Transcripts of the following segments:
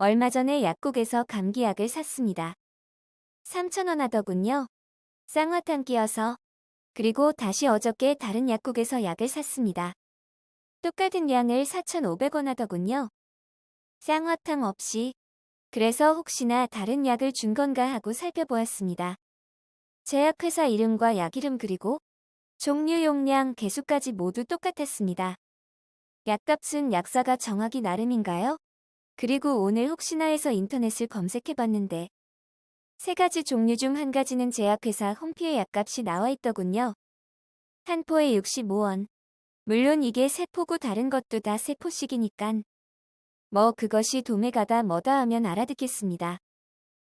얼마 전에 약국에서 감기약을 샀습니다. 3,000원 하더군요. 쌍화탕 끼어서. 그리고 다시 어저께 다른 약국에서 약을 샀습니다. 똑같은 양을 4,500원 하더군요. 쌍화탕 없이. 그래서 혹시나 다른 약을 준 건가 하고 살펴보았습니다. 제약회사 이름과 약 이름 그리고 종류 용량 개수까지 모두 똑같았습니다. 약값은 약사가 정하기 나름인가요? 그리고 오늘 혹시나 해서 인터넷을 검색해봤는데 세 가지 종류 중 한 가지는 제약회사 홈피에 약값이 나와 있더군요. 한 포에 65원. 물론 이게 세 포고 다른 것도 다 세 포씩이니깐. 뭐 그것이 도매가다 뭐다 하면 알아듣겠습니다.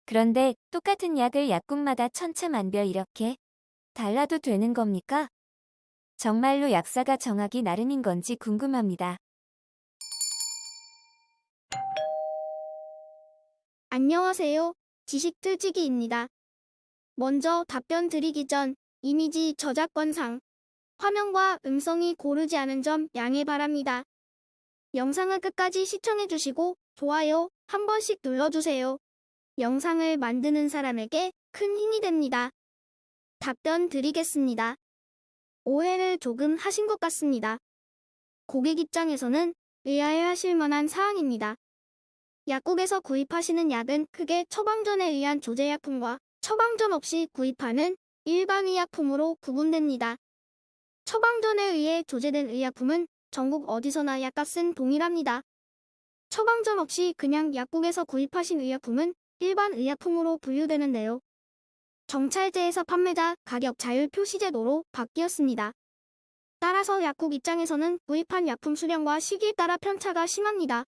그런데 똑같은 약을 약국마다 천차만별 이렇게 달라도 되는 겁니까? 정말로 약사가 정하기 나름인 건지 궁금합니다. 안녕하세요. 지식틀치기입니다. 먼저 답변 드리기 전 이미지 저작권상 화면과 음성이 고르지 않은 점 양해 바랍니다. 영상을 끝까지 시청해주시고 좋아요 한 번씩 눌러주세요. 영상을 만드는 사람에게 큰 힘이 됩니다. 답변 드리겠습니다. 오해를 조금 하신 것 같습니다. 고객 입장에서는 의아해 하실 만한 사항입니다. 약국에서 구입하시는 약은 크게 처방전에 의한 조제약품과 처방전 없이 구입하는 일반 의약품으로 구분됩니다. 처방전에 의해 조제된 의약품은 전국 어디서나 약값은 동일합니다. 처방전 없이 그냥 약국에서 구입하신 의약품은 일반 의약품으로 분류되는데요. 정찰제에서 판매자 가격 자율 표시제도로 바뀌었습니다. 따라서 약국 입장에서는 구입한 약품 수량과 시기에 따라 편차가 심합니다.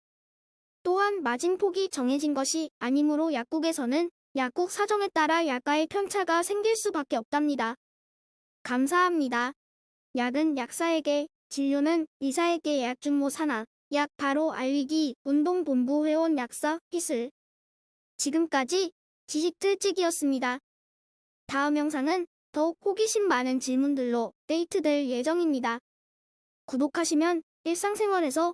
또한 마진폭이 정해진 것이 아니므로 약국에서는 약국 사정에 따라 약가의 편차가 생길 수밖에 없답니다. 감사합니다. 약은 약사에게, 진료는 의사에게 약준모 산하, 약 바로 알리기 운동본부 회원 약사 기술. 지금까지 지식틀찍이었습니다. 다음 영상은 더욱 호기심 많은 질문들로 데이트될 예정입니다. 구독하시면 일상생활에서